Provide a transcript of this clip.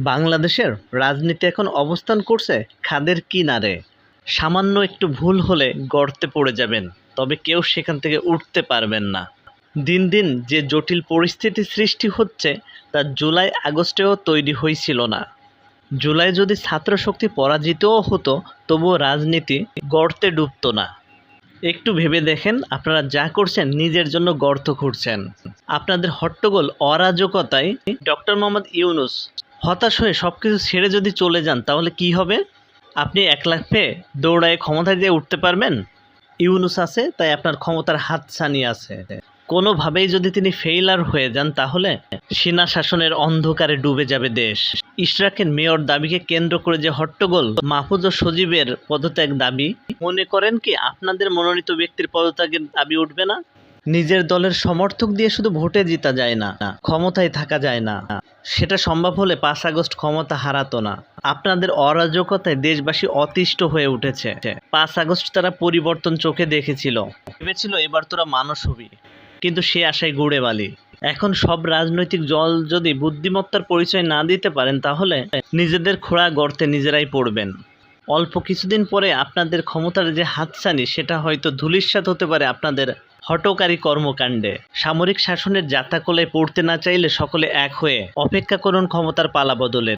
বাংলাদেশের রাজনীতি এখন অবস্থান করছে খাদের কিনারে। সামান্য একটু ভুল হলে গর্তে পড়ে যাবেন, তবে কেউ সেখান থেকে উঠতে পারবেন না। দিন দিন যে জটিল পরিস্থিতি সৃষ্টি হচ্ছে, তা জুলাই আগস্টেও তৈরি হয়েছিল না। জুলাই যদি ছাত্রশক্তি পরাজিতও হতো, তবুও রাজনীতি গর্তে ডুবতো না। একটু ভেবে দেখেন, আপনারা যা করছেন নিজের জন্য গর্ত খুঁড়ছেন। আপনাদের হট্টগোল অরাজকতায় ডক্টর মোহাম্মদ ইউনুস হতাশ হয়ে সব কিছু ছেড়ে যদি চলে যান, তাহলে কি হবে? আপনি এক লাখ পেয়ে দৌড়ায় ক্ষমতায় দিয়ে উঠতে পারবেন? ইউনুস আছে, তাই আপনার ক্ষমতার হাতছানি আছে। কোনোভাবেই যদি তিনি ফেইলার হয়ে যান, তাহলে সেনা শাসনের অন্ধকারে ডুবে যাবে দেশ। ইশরাকের মেয়র দাবিকে কেন্দ্র করে যে হট্টগোল, মাহফুজ ও সজীবের পদত্যাগ দাবি, মনে করেন কি আপনাদের মনোনীত ব্যক্তির পদত্যাগের দাবি উঠবে না? নিজের দলের সমর্থক দিয়ে শুধু ভোটে জিতা যায় না, ক্ষমতায় থাকা যায় না। সেটা সম্ভব হলে পাঁচ আগস্ট ক্ষমতা হারাতো না। আপনাদের অরাজকতায় দেশবাসী অতিষ্ঠ হয়ে উঠেছে। পাঁচ আগস্ট তারা পরিবর্তন চোখে দেখেছিল। ভেবেছিল এবার তোরা মানুষ হবি। কিন্তু সে আশায় গুড়ে বালি। এখন সব রাজনৈতিক দল যদি বুদ্ধিমত্তার পরিচয় না দিতে পারেন, তাহলে নিজেদের খোড়া গর্তে নিজেরাই পড়বেন। অল্প কিছুদিন পরে আপনাদের ক্ষমতার যে হাতছানি, সেটা হয়তো ধুলিস্বাদ হতে পারে আপনাদের হটকারী কর্মকাণ্ডে। সামরিক শাসনের যাতাকলে পড়তে না চাইলে সকলে এক হয়ে অপেক্ষা করুন ক্ষমতার পালা বদলের।